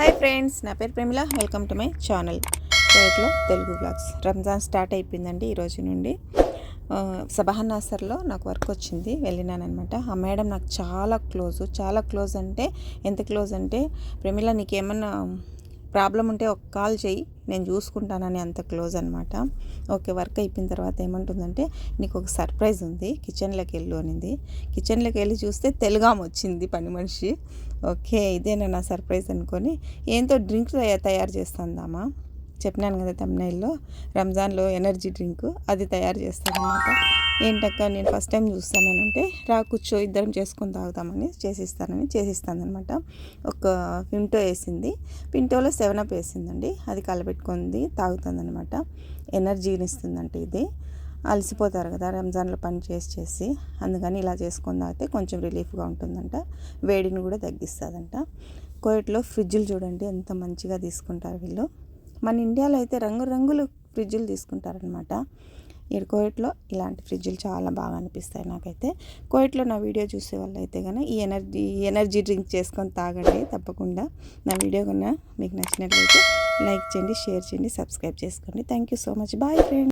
Hi friends నా పేరు Premila. Welcome to my channel. కోయట్లో Telugu blogs Ramzan start అయిపోయిందండి ఈరోజు నుండి. సబహన్నాసర్లో నాసర్లో నాకు వర్క్ వచ్చింది వెళ్ళినానమాట ఆ మేడం నాకు చాలా క్లోజ్. చాలా క్లోజ్ అంటే ఎంత క్లోజ్ అంటే ప్రమిళ నీకేమన్నా ప్రాబ్లం ఉంటే ఒక కాల్ చేయి. నేను చూసుకుంటానని అంత క్లోజ్ అనమాట ఓకే వర్క్ అయిపోయిన తర్వాత ఏమంటుందంటే నీకు ఒక సర్ప్రైజ్ ఉంది కిచెన్లోకి వెళ్ళు అనింది. కిచెన్లోకి వెళ్ళి చూస్తే తెలుగాం వచ్చింది పని మనిషి. ఓకే ఇదేనా నా సర్ప్రైజ్ అనుకొని ఏంతో డ్రింక్ తయారు చేస్తుందామా? చెప్పినాను కదా తమ్నైల్లో రంజాన్లో ఎనర్జీ డ్రింక్ అది తయారు చేస్తానమాట ఏంటక్క నేను ఫస్ట్ టైం చూస్తానంటే రా కూర్చో ఇద్దరం చేసుకొని తాగుతామని చేసిస్తానని చేసిస్తానమాట ఒక పింటో వేసింది. పింటోలో సెవెన్ అప్ వేసిందండి. అది కలపెట్టుకుంది తాగుతుందనమాట ఎనర్జీని ఇస్తుందంటే ఇది. అలసిపోతారు కదా రంజాన్లో పని చేసి చేసి. అందుకని ఇలా చేసుకొని తాగితే కొంచెం రిలీఫ్గా ఉంటుందంట. వేడిని కూడా తగ్గిస్తుందంట. కోయట్లో ఫ్రిడ్జ్లు చూడండి ఎంత మంచిగా తీసుకుంటారు వీళ్ళు. మన ఇండియాలో అయితే రంగురంగులు ఫ్రిడ్జ్లు తీసుకుంటారనమాట ఇక్కడ కోయట్లో ఇలాంటి ఫ్రిడ్జ్లు చాలా బాగా అనిపిస్తాయి నాకైతే. కోయట్లో నా వీడియో చూసే వాళ్ళు అయితే కానీ ఈ ఎనర్జీ ఎనర్జీ డ్రింక్ చేసుకొని తాగండి తప్పకుండా. నా వీడియో కన్నా మీకు నచ్చినట్లయితే లైక్ చేయండి షేర్ చేయండి సబ్స్క్రైబ్ చేసుకోండి. Thank you so much. Bye friend